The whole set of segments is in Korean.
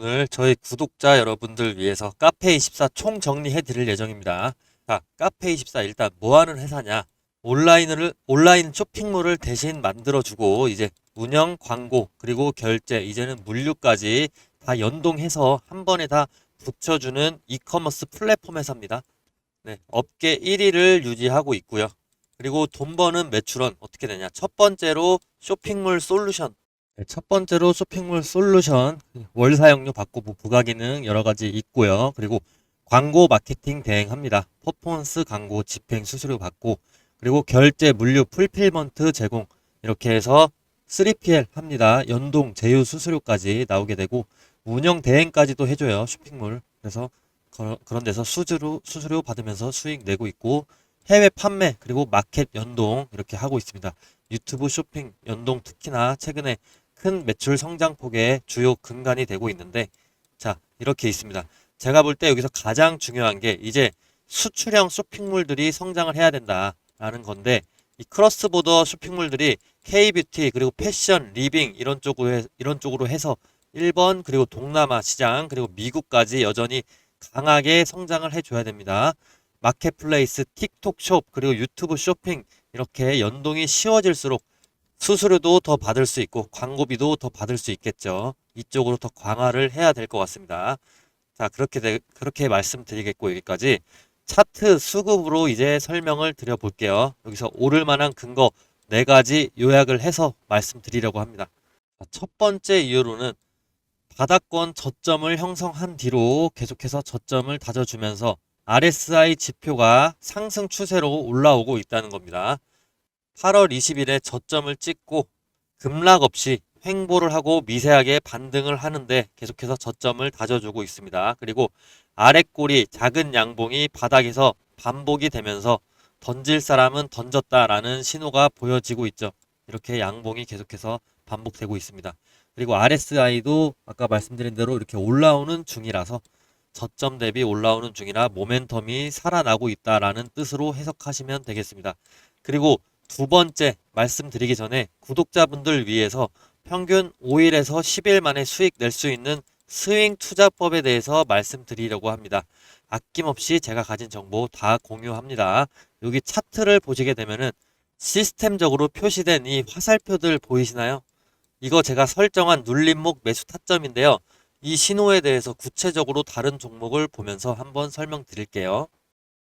오늘 저희 구독자 여러분들 위해서 카페24 총 정리해 드릴 예정입니다. 자, 카페24 일단 뭐 하는 회사냐? 온라인을, 온라인 쇼핑몰을 대신 만들어주고, 이제 운영, 광고, 그리고 결제, 이제는 물류까지 다 연동해서 한 번에 다 붙여주는 이커머스 플랫폼 회사입니다. 네, 업계 1위를 유지하고 있고요. 그리고 돈 버는 매출은 어떻게 되냐? 첫 번째로 쇼핑몰 솔루션. 네, 첫 번째로 쇼핑몰 솔루션 월 사용료 받고 뭐 부가 기능 여러 가지 있고요. 그리고 광고 마케팅 대행합니다. 퍼포먼스 광고 집행 수수료 받고 그리고 결제 물류 풀필먼트 제공 이렇게 해서 3PL 합니다. 연동 제휴 수수료까지 나오게 되고 운영 대행까지도 해줘요. 쇼핑몰. 그래서 그런 데서 수수료 수수료 받으면서 수익 내고 있고 해외 판매 그리고 마켓 연동 이렇게 하고 있습니다. 유튜브 쇼핑 연동 특히나 최근에 큰 매출 성장폭의 주요 근간이 되고 있는데 자 이렇게 있습니다. 제가 볼 때 여기서 가장 중요한 게 이제 수출형 쇼핑몰들이 성장을 해야 된다라는 건데 이 크로스보더 쇼핑몰들이 K뷰티 그리고 패션, 리빙 이런 쪽으로 해, 이런 쪽으로 해서 일본 그리고 동남아 시장 그리고 미국까지 여전히 강하게 성장을 해줘야 됩니다. 마켓플레이스, 틱톡 숍 그리고 유튜브 쇼핑 이렇게 연동이 쉬워질수록 수수료도 더 받을 수 있고 광고비도 더 받을 수 있겠죠. 이쪽으로 더 강화를 해야 될 것 같습니다. 자, 그렇게 되, 그렇게 말씀드리겠고 여기까지 차트 수급으로 이제 설명을 드려 볼게요. 여기서 오를 만한 근거 네 가지 요약을 해서 말씀드리려고 합니다. 자, 첫 번째 이유로는 바닥권 저점을 형성한 뒤로 계속해서 저점을 다져주면서 RSI 지표가 상승 추세로 올라오고 있다는 겁니다. 8월 20일에 저점을 찍고 급락 없이 횡보를 하고 미세하게 반등을 하는데 계속해서 저점을 다져주고 있습니다. 그리고 아랫골이 작은 양봉이 바닥에서 반복이 되면서 던질 사람은 던졌다라는 신호가 보여지고 있죠. 이렇게 양봉이 계속해서 반복되고 있습니다. 그리고 RSI도 아까 말씀드린 대로 이렇게 올라오는 중이라서 저점 대비 올라오는 중이라 모멘텀이 살아나고 있다라는 뜻으로 해석하시면 되겠습니다. 그리고 두 번째 말씀드리기 전에 구독자분들 위해서 평균 5일에서 10일 만에 수익 낼 수 있는 스윙 투자법에 대해서 말씀드리려고 합니다. 아낌없이 제가 가진 정보 다 공유합니다. 여기 차트를 보시게 되면은 시스템적으로 표시된 이 화살표들 보이시나요? 이거 제가 설정한 눌림목 매수 타점인데요. 이 신호에 대해서 구체적으로 다른 종목을 보면서 한번 설명드릴게요.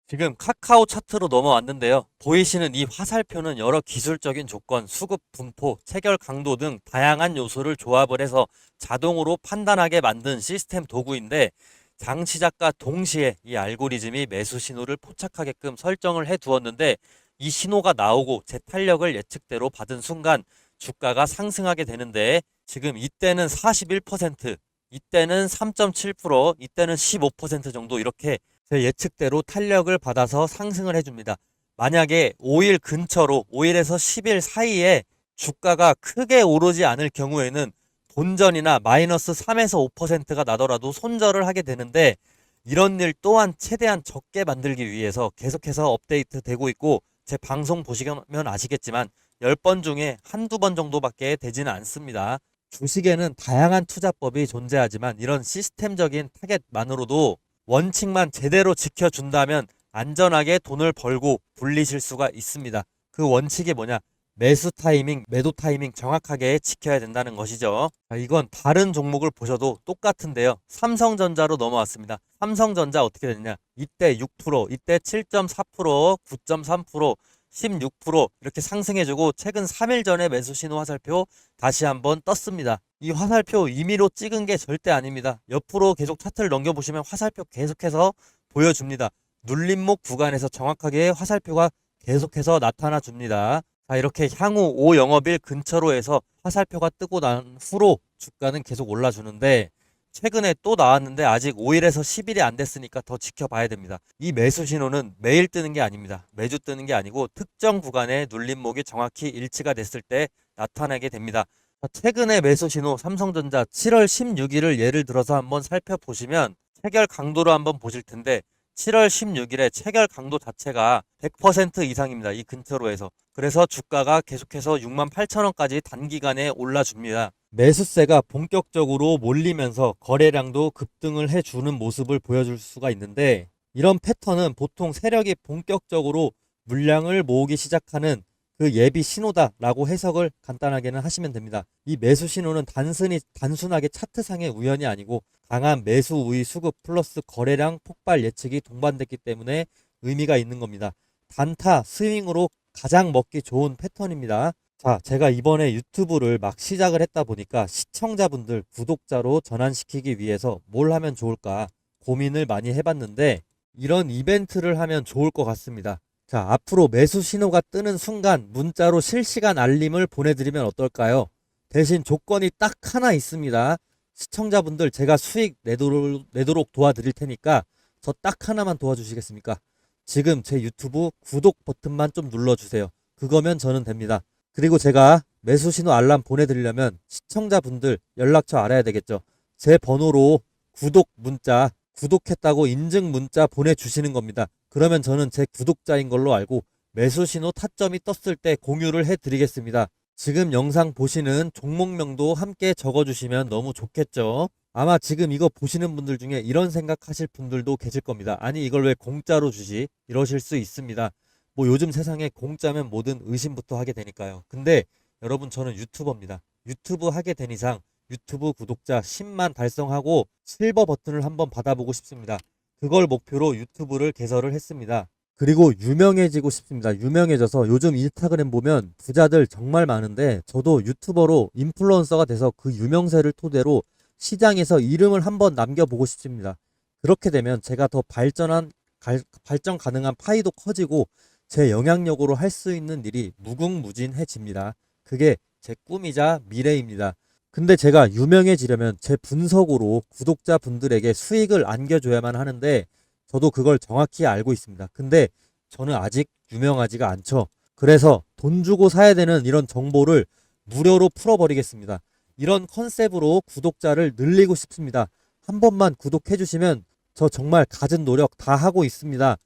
지금 카카오 차트로 넘어왔는데요. 보이시는 이 화살표는 여러 기술적인 조건, 수급 분포, 체결 강도 등 다양한 요소를 조합을 해서 자동으로 판단하게 만든 시스템 도구인데 장 시작과 동시에 이 알고리즘이 매수 신호를 포착하게끔 설정을 해 두었는데 이 신호가 나오고 제 탄력을 예측대로 받은 순간 주가가 상승하게 되는데 지금 이때는 41%, 이때는 3.7%, 이때는 15% 정도 이렇게 제 예측대로 탄력을 받아서 상승을 해줍니다. 만약에 5일 근처로 5일에서 10일 사이에 주가가 크게 오르지 않을 경우에는 본전이나 마이너스 3에서 5%가 나더라도 손절을 하게 되는데 이런 일 또한 최대한 적게 만들기 위해서 계속해서 업데이트 되고 있고 제 방송 보시면 아시겠지만 10번 중에 한두 번 정도밖에 되지는 않습니다. 주식에는 다양한 투자법이 존재하지만 이런 시스템적인 타겟만으로도 원칙만 제대로 지켜준다면 안전하게 돈을 벌고 불리실 수가 있습니다. 그 원칙이 뭐냐? 매수 타이밍, 매도 타이밍 정확하게 지켜야 된다는 것이죠. 자, 이건 다른 종목을 보셔도 똑같은데요. 삼성전자로 넘어왔습니다. 삼성전자 어떻게 됐냐? 이때 6%, 이때 7.4%, 9.3%, 16% 이렇게 상승해주고 최근 3일 전에 매수 신호 화살표 다시 한번 떴습니다. 이 화살표 임의로 찍은 게 절대 아닙니다. 옆으로 계속 차트를 넘겨보시면 화살표 계속해서 보여줍니다. 눌림목 구간에서 정확하게 화살표가 계속해서 나타나 줍니다. 자, 이렇게 향후 5영업일 근처로 해서 화살표가 뜨고 난 후로 주가는 계속 올라주는데 최근에 또 나왔는데 아직 5일에서 10일이 안 됐으니까 더 지켜봐야 됩니다. 이 매수 신호는 매일 뜨는 게 아닙니다. 매주 뜨는 게 아니고 특정 구간의 눌림목이 정확히 일치가 됐을 때 나타나게 됩니다. 최근의 매수 신호 삼성전자 7월 16일을 예를 들어서 한번 살펴보시면 체결 강도로 한번 보실 텐데 7월 16일에 체결 강도 자체가 100% 이상입니다. 이 근처로 해서. 그래서 주가가 계속해서 6만 8천 원까지 단기간에 올라줍니다. 매수세가 본격적으로 몰리면서 거래량도 급등을 해주는 모습을 보여줄 수가 있는데 이런 패턴은 보통 세력이 본격적으로 물량을 모으기 시작하는 그 예비 신호다라고 해석을 간단하게는 하시면 됩니다. 이 매수 신호는 단순히 단순하게 차트상의 우연이 아니고 강한 매수 우위 수급 플러스 거래량 폭발 예측이 동반됐기 때문에 의미가 있는 겁니다. 단타 스윙으로 가장 먹기 좋은 패턴입니다. 자, 제가 이번에 유튜브를 막 시작을 했다 보니까 시청자분들 구독자로 전환시키기 위해서 뭘 하면 좋을까 고민을 많이 해봤는데 이런 이벤트를 하면 좋을 것 같습니다. 자, 앞으로 매수 신호가 뜨는 순간 문자로 실시간 알림을 보내드리면 어떨까요? 대신 조건이 딱 하나 있습니다. 시청자분들 제가 수익 내도록, 내도록 도와드릴 테니까 저 딱 하나만 도와주시겠습니까? 지금 제 유튜브 구독 버튼만 좀 눌러주세요. 그거면 저는 됩니다. 그리고 제가 매수 신호 알람 보내드리려면 시청자분들 연락처 알아야 되겠죠. 제 번호로 구독 문자, 구독했다고 인증 문자 보내주시는 겁니다. 그러면 저는 제 구독자인 걸로 알고 매수 신호 타점이 떴을 때 공유를 해드리겠습니다. 지금 영상 보시는 종목명도 함께 적어주시면 너무 좋겠죠. 아마 지금 이거 보시는 분들 중에 이런 생각하실 분들도 계실 겁니다. 아니 이걸 왜 공짜로 주지? 이러실 수 있습니다. 뭐 요즘 세상에 공짜면 뭐든 의심부터 하게 되니까요. 근데 여러분 저는 유튜버입니다. 유튜브 하게 된 이상 유튜브 구독자 10만 달성하고 실버 버튼을 한번 받아보고 싶습니다. 그걸 목표로 유튜브를 개설을 했습니다. 그리고 유명해지고 싶습니다. 유명해져서 요즘 인스타그램 보면 부자들 정말 많은데 저도 유튜버로 인플루언서가 돼서 그 유명세를 토대로 시장에서 이름을 한번 남겨보고 싶습니다. 그렇게 되면 제가 더 발전한 갈- 발전 가능한 파이도 커지고 제 영향력으로 할 수 있는 일이 무궁무진해집니다. 그게 제 꿈이자 미래입니다. 근데 제가 유명해지려면 제 분석으로 구독자분들에게 수익을 안겨줘야만 하는데 저도 그걸 정확히 알고 있습니다. 근데 저는 아직 유명하지가 않죠. 그래서 돈 주고 사야 되는 이런 정보를 무료로 풀어버리겠습니다. 이런 컨셉으로 구독자를 늘리고 싶습니다. 한 번만 구독해 주시면 저 정말 갖은 노력 다 하고 있습니다.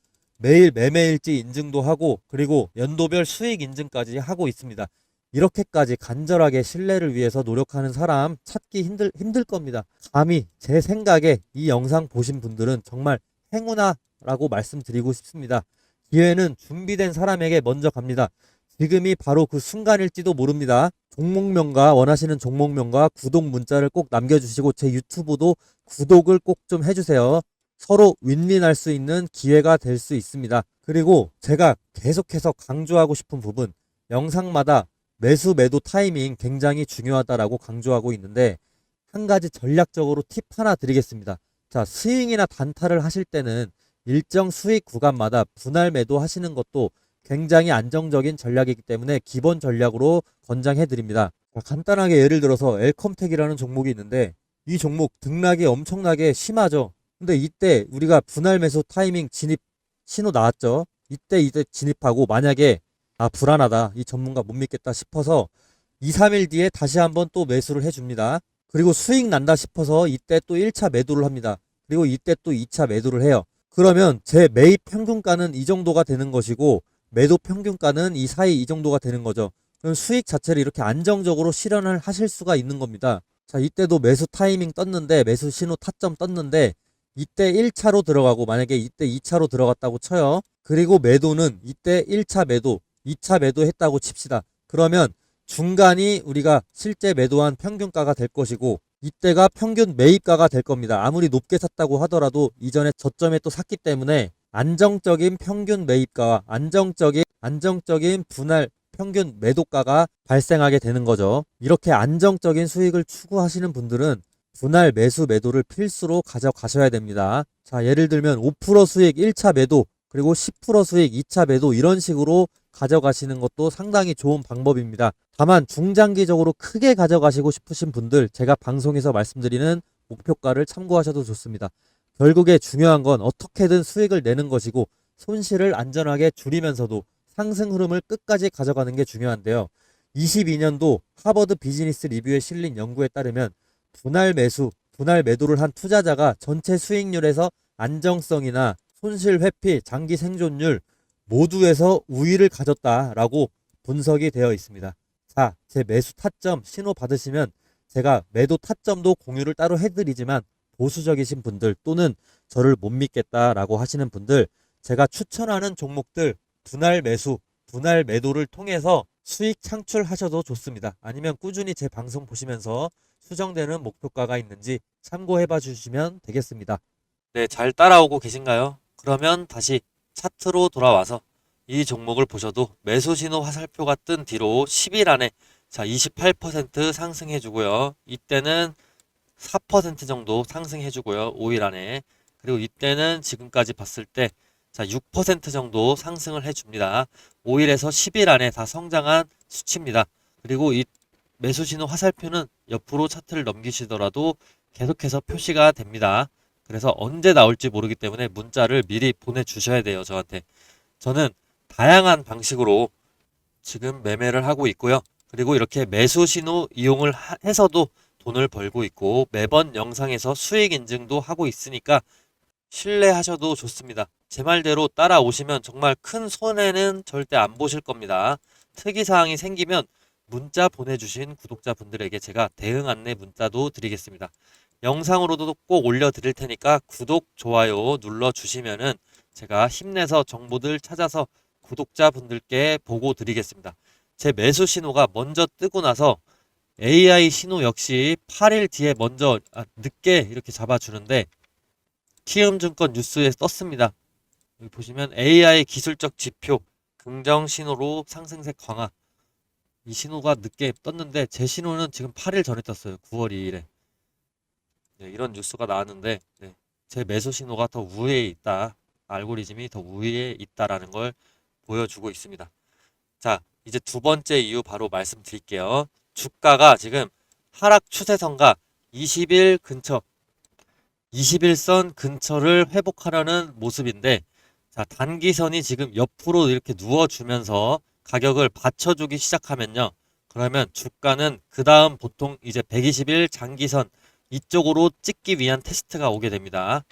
매일 매매일지 인증도 하고 그리고 연도별 수익 인증까지 하고 있습니다. 이렇게까지 간절하게 신뢰를 위해서 노력하는 사람 찾기 힘들, 힘들 겁니다. 감히 제 생각에 이 영상 보신 분들은 정말 행운아라고 말씀드리고 싶습니다. 기회는 준비된 사람에게 먼저 갑니다. 지금이 바로 그 순간일지도 모릅니다. 종목명과 원하시는 종목명과 구독 문자를 꼭 남겨주시고 제 유튜브도 구독을 꼭 좀 해주세요. 서로 윈윈할 수 있는 기회가 될 수 있습니다. 그리고 제가 계속해서 강조하고 싶은 부분 영상마다 매수 매도 타이밍 굉장히 중요하다라고 강조하고 있는데 한 가지 전략적으로 팁 하나 드리겠습니다. 자, 스윙이나 단타를 하실 때는 일정 수익 구간마다 분할 매도 하시는 것도 굉장히 안정적인 전략이기 때문에 기본 전략으로 권장해 드립니다. 간단하게 예를 들어서 엘컴텍이라는 종목이 있는데 이 종목 등락이 엄청나게 심하죠. 근데 이때 우리가 분할 매수 타이밍 진입 신호 나왔죠. 이때 이때 진입하고 만약에 아 불안하다 이 전문가 못 믿겠다 싶어서 2, 3일 뒤에 다시 한번 또 매수를 해줍니다. 그리고 수익 난다 싶어서 이때 또 1차 매도를 합니다. 그리고 이때 또 2차 매도를 해요. 그러면 제 매입 평균가는 이 정도가 되는 것이고 매도 평균가는 이 사이 이 정도가 되는 거죠. 그럼 수익 자체를 이렇게 안정적으로 실현을 하실 수가 있는 겁니다. 자, 이때도 매수 타이밍 떴는데 매수 신호 타점 떴는데 이때 1차로 들어가고 만약에 이때 2차로 들어갔다고 쳐요. 그리고 매도는 이때 1차 매도, 2차 매도 했다고 칩시다. 그러면 중간이 우리가 실제 매도한 평균가가 될 것이고 이때가 평균 매입가가 될 겁니다. 아무리 높게 샀다고 하더라도 이전에 저점에 또 샀기 때문에 안정적인 평균 매입가와 안정적인 안정적인 분할 평균 매도가가 발생하게 되는 거죠. 이렇게 안정적인 수익을 추구하시는 분들은 분할 매수 매도를 필수로 가져가셔야 됩니다. 자, 예를 들면 5% 수익 1차 매도, 그리고 10% 수익 2차 매도 이런 식으로 가져가시는 것도 상당히 좋은 방법입니다. 다만 중장기적으로 크게 가져가시고 싶으신 분들 제가 방송에서 말씀드리는 목표가를 참고하셔도 좋습니다. 결국에 중요한 건 어떻게든 수익을 내는 것이고 손실을 안전하게 줄이면서도 상승 흐름을 끝까지 가져가는 게 중요한데요. 22년도 하버드 비즈니스 리뷰에 실린 연구에 따르면 분할 매수, 분할 매도를 한 투자자가 전체 수익률에서 안정성이나 손실 회피, 장기 생존율 모두에서 우위를 가졌다라고 분석이 되어 있습니다. 자, 제 매수 타점 신호 받으시면 제가 매도 타점도 공유를 따로 해드리지만 보수적이신 분들 또는 저를 못 믿겠다라고 하시는 분들 제가 추천하는 종목들 분할 매수, 분할 매도를 통해서 수익 창출하셔도 좋습니다. 아니면 꾸준히 제 방송 보시면서 수정되는 목표가가 있는지 참고해 봐 주시면 되겠습니다. 네, 잘 따라오고 계신가요? 그러면 다시 차트로 돌아와서 이 종목을 보셔도 매수 신호 화살표가 뜬 뒤로 10일 안에 자, 28% 상승해 주고요. 이때는 4% 정도 상승해 주고요. 5일 안에. 그리고 이때는 지금까지 봤을 때 자, 6% 정도 상승을 해 줍니다. 5일에서 10일 안에 다 성장한 수치입니다. 그리고 이 매수 신호 화살표는 옆으로 차트를 넘기시더라도 계속해서 표시가 됩니다. 그래서 언제 나올지 모르기 때문에 문자를 미리 보내주셔야 돼요, 저한테. 저는 다양한 방식으로 지금 매매를 하고 있고요. 그리고 이렇게 매수 신호 이용을 하- 해서도 돈을 벌고 있고 매번 영상에서 수익 인증도 하고 있으니까 신뢰하셔도 좋습니다. 제 말대로 따라오시면 정말 큰 손해는 절대 안 보실 겁니다. 특이사항이 생기면 문자 보내주신 구독자분들에게 제가 대응 안내 문자도 드리겠습니다. 영상으로도 꼭 올려드릴 테니까 구독, 좋아요 눌러주시면은 제가 힘내서 정보들 찾아서 구독자분들께 보고 드리겠습니다. 제 매수 신호가 먼저 뜨고 나서 AI 신호 역시 8일 뒤에 먼저 아, 늦게 이렇게 잡아주는데 키움증권 뉴스에 떴습니다. 여기 보시면 AI 기술적 지표 긍정 신호로 상승세 강화 이 신호가 늦게 떴는데 제 신호는 지금 8일 전에 떴어요. 9월 2일에 네, 이런 뉴스가 나왔는데 네, 제 매수 신호가 더 우위에 있다. 알고리즘이 더 우위에 있다라는 걸 보여주고 있습니다. 자, 이제 두 번째 이유 바로 말씀드릴게요. 주가가 지금 하락 추세선과 20일 근처, 21선 근처를 회복하려는 모습인데, 자, 단기선이 지금 옆으로 이렇게 누워주면서 가격을 받쳐주기 시작하면요. 그러면 주가는 그 다음 보통 이제 120일 장기선 이쪽으로 찍기 위한 테스트가 오게 됩니다.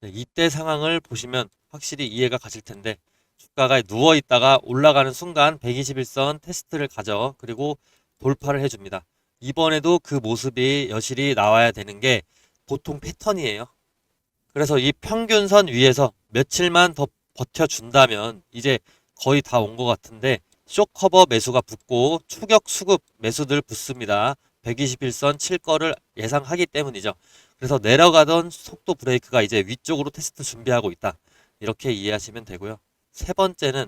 네, 이때 상황을 보시면 확실히 이해가 가실 텐데, 주가가 누워 있다가 올라가는 순간 121선 테스트를 가져 그리고 돌파를 해줍니다. 이번에도 그 모습이 여실히 나와야 되는 게 보통 패턴이에요. 그래서 이 평균선 위에서 며칠만 더 버텨준다면 이제 거의 다 온 것 같은데 쇼커버 매수가 붙고 추격 수급 매수들 붙습니다. 121선 칠 거를 예상하기 때문이죠. 그래서 내려가던 속도 브레이크가 이제 위쪽으로 테스트 준비하고 있다. 이렇게 이해하시면 되고요. 세 번째는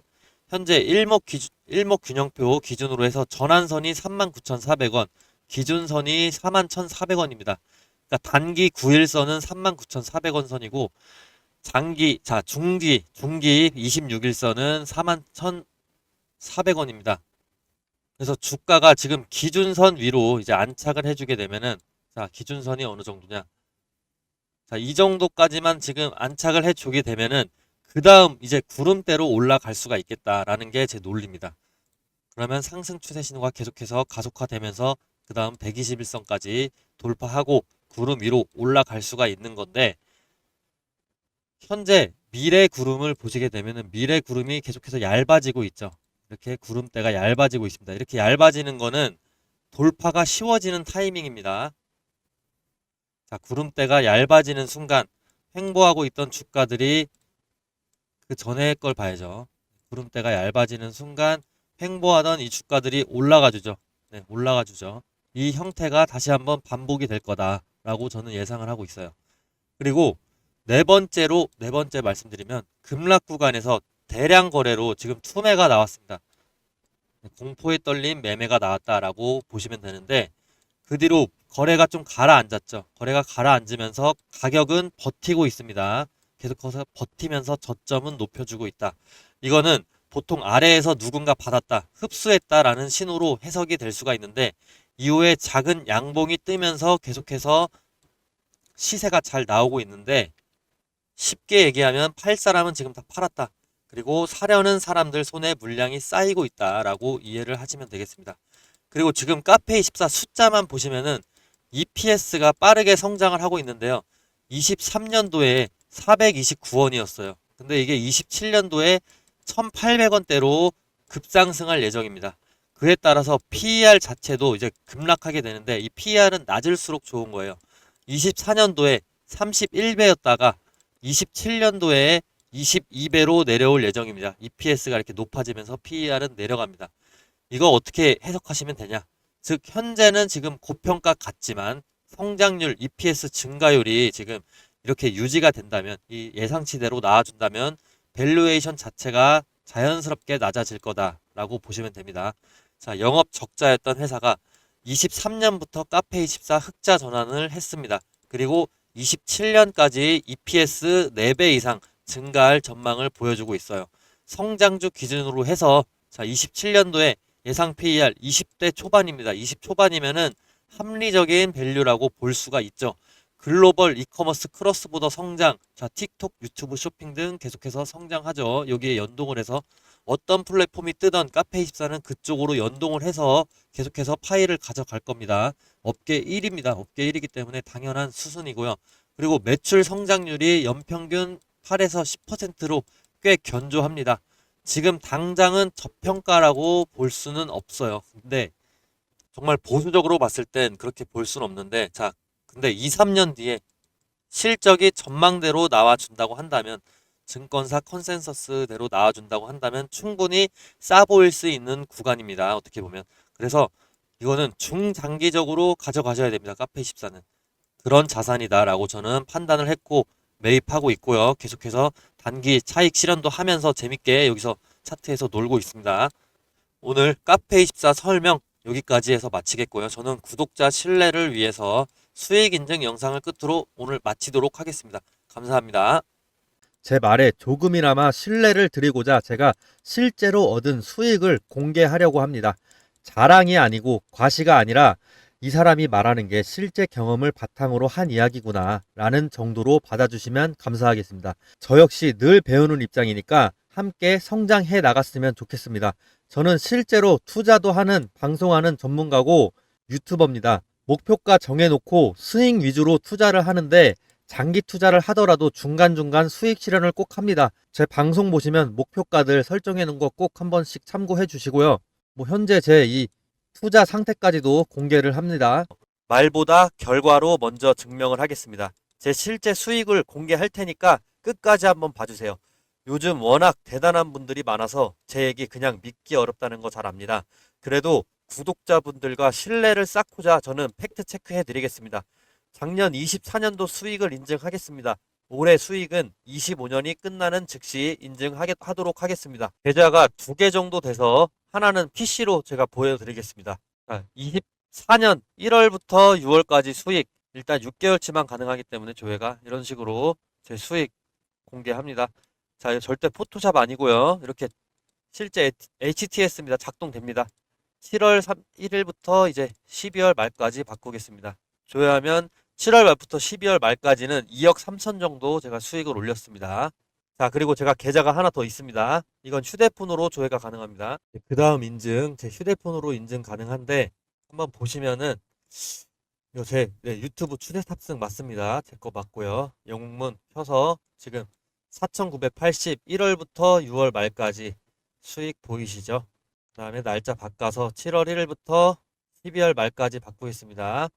현재 일목 기준, 일목 균형표 기준으로 해서 전환선이 39,400원, 기준선이 41,400원입니다. 그러니까 단기 9일선은 39,400원 선이고 장기 자 중기 중기 26일선은 41,400원입니다. 그래서 주가가 지금 기준선 위로 이제 안착을 해주게 되면은 자 기준선이 어느 정도냐? 자이 정도까지만 지금 안착을 해주게 되면은 그 다음 이제 구름대로 올라갈 수가 있겠다라는 게 제 논리입니다. 그러면 상승 추세 신호가 계속해서 가속화되면서 그 다음 121선까지 돌파하고 구름 위로 올라갈 수가 있는 건데 현재 미래 구름을 보시게 되면은 미래 구름이 계속해서 얇아지고 있죠. 이렇게 구름대가 얇아지고 있습니다. 이렇게 얇아지는 거는 돌파가 쉬워지는 타이밍입니다. 자, 구름대가 얇아지는 순간 횡보하고 있던 주가들이 그 전에 걸 봐야죠. 구름대가 얇아지는 순간 횡보하던 이 주가들이 올라가 주죠. 네, 올라가 주죠. 이 형태가 다시 한번 반복이 될 거다 라고 저는 예상을 하고 있어요. 그리고 네 번째로 네 번째 말씀드리면 급락 구간에서 대량 거래로 지금 투매가 나왔습니다. 공포에 떨린 매매가 나왔다라고 보시면 되는데 그 뒤로 거래가 좀 가라앉았죠. 거래가 가라앉으면서 가격은 버티고 있습니다. 계속해서 버티면서 저점은 높여주고 있다. 이거는 보통 아래에서 누군가 받았다, 흡수했다라는 신호로 해석이 될 수가 있는데 이후에 작은 양봉이 뜨면서 계속해서 시세가 잘 나오고 있는데 쉽게 얘기하면 팔 사람은 지금 다 팔았다. 그리고 사려는 사람들 손에 물량이 쌓이고 있다라고 이해를 하시면 되겠습니다. 그리고 지금 카페24 숫자만 보시면은 EPS가 빠르게 성장을 하고 있는데요. 23년도에 429원이었어요. 근데 이게 27년도에 1,800원대로 급상승할 예정입니다. 그에 따라서 PER 자체도 이제 급락하게 되는데 이 PER은 낮을수록 좋은 거예요. 24년도에 31배였다가 27년도에 22배로 내려올 예정입니다. EPS가 이렇게 높아지면서 PER은 내려갑니다. 이거 어떻게 해석하시면 되냐? 즉 현재는 지금 고평가 같지만 성장률, EPS 증가율이 지금 이렇게 유지가 된다면 이 예상치대로 나와준다면 밸류에이션 자체가 자연스럽게 낮아질 거다라고 보시면 됩니다. 자, 영업 적자였던 회사가 23년부터 카페24 흑자 전환을 했습니다. 그리고 27년까지 EPS 4배 이상 증가할 전망을 보여주고 있어요. 성장주 기준으로 해서 자, 27년도에 예상 PER 20대 초반입니다. 20 초반이면은 합리적인 밸류라고 볼 수가 있죠. 글로벌 이커머스 크로스보더 성장, 자, 틱톡, 유튜브 쇼핑 등 계속해서 성장하죠. 여기에 연동을 해서 어떤 플랫폼이 뜨던 카페24는 그쪽으로 연동을 해서 계속해서 파일을 가져갈 겁니다. 업계 1위입니다. 업계 1위이기 때문에 당연한 수순이고요. 그리고 매출 성장률이 연평균 8에서 10%로 꽤 견조합니다. 지금 당장은 저평가라고 볼 수는 없어요. 근데 정말 보수적으로 봤을 땐 그렇게 볼 수는 없는데 자, 근데 2, 3년 뒤에 실적이 전망대로 나와준다고 한다면 증권사 컨센서스대로 나와준다고 한다면 충분히 싸 보일 수 있는 구간입니다. 어떻게 보면. 그래서 이거는 중장기적으로 가져가셔야 됩니다. 카페24는. 그런 자산이다라고 저는 판단을 했고 매입하고 있고요. 계속해서 단기 차익 실현도 하면서 재밌게 여기서 차트에서 놀고 있습니다. 오늘 카페24 설명 여기까지 해서 마치겠고요. 저는 구독자 신뢰를 위해서 수익 인증 영상을 끝으로 오늘 마치도록 하겠습니다. 감사합니다. 제 말에 조금이나마 신뢰를 드리고자 제가 실제로 얻은 수익을 공개하려고 합니다. 자랑이 아니고 과시가 아니라 이 사람이 말하는 게 실제 경험을 바탕으로 한 이야기구나 라는 정도로 받아주시면 감사하겠습니다. 저 역시 늘 배우는 입장이니까 함께 성장해 나갔으면 좋겠습니다. 저는 실제로 투자도 하는 방송하는 전문가고 유튜버입니다. 목표가 정해놓고 스윙 위주로 투자를 하는데 장기 투자를 하더라도 중간중간 수익 실현을 꼭 합니다. 제 방송 보시면 목표가들 설정해 놓은 거 꼭 한 번씩 참고해 주시고요. 뭐 현재 제 이 투자 상태까지도 공개를 합니다. 말보다 결과로 먼저 증명을 하겠습니다. 제 실제 수익을 공개할 테니까 끝까지 한번 봐주세요. 요즘 워낙 대단한 분들이 많아서 제 얘기 그냥 믿기 어렵다는 거 잘 압니다. 그래도 구독자분들과 신뢰를 쌓고자 저는 팩트 체크해 드리겠습니다. 작년 24년도 수익을 인증하겠습니다. 올해 수익은 25년이 끝나는 즉시 인증하도록 하겠습니다. 계좌가 두 개 정도 돼서 하나는 PC로 제가 보여드리겠습니다. 자, 24년 1월부터 6월까지 수익 일단 6개월치만 가능하기 때문에 조회가 이런 식으로 제 수익 공개합니다. 자, 절대 포토샵 아니고요. 이렇게 실제 HTS입니다. 작동됩니다. 7월 3, 1일부터 이제 12월 말까지 바꾸겠습니다. 조회하면 7월 말부터 12월 말까지는 2억 3천 정도 제가 수익을 올렸습니다. 자, 그리고 제가 계좌가 하나 더 있습니다. 이건 휴대폰으로 조회가 가능합니다. 그 다음 인증, 제 휴대폰으로 인증 가능한데, 한번 보시면은, 이거 제 네, 유튜브 추대 탑승 맞습니다. 제 거 맞고요. 영문 켜서 지금 4,980 1월부터 6월 말까지 수익 보이시죠? 그 다음에 날짜 바꿔서 7월 1일부터 12월 말까지 바꾸겠습니다.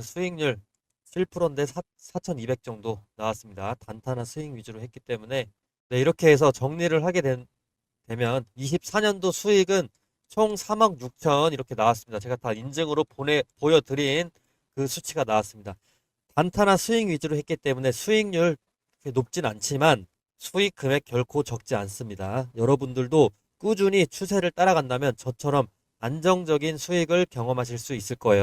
수익률 7%인데 4,200 정도 나왔습니다. 단단한 스윙 위주로 했기 때문에 네, 이렇게 해서 정리를 하게 된, 되면 24년도 수익은 총 3억 6천 이렇게 나왔습니다. 제가 다 인증으로 보내 보여드린 그 수치가 나왔습니다. 단단한 스윙 위주로 했기 때문에 수익률 높진 않지만 수익 금액 결코 적지 않습니다. 여러분들도 꾸준히 추세를 따라간다면 저처럼 안정적인 수익을 경험하실 수 있을 거예요.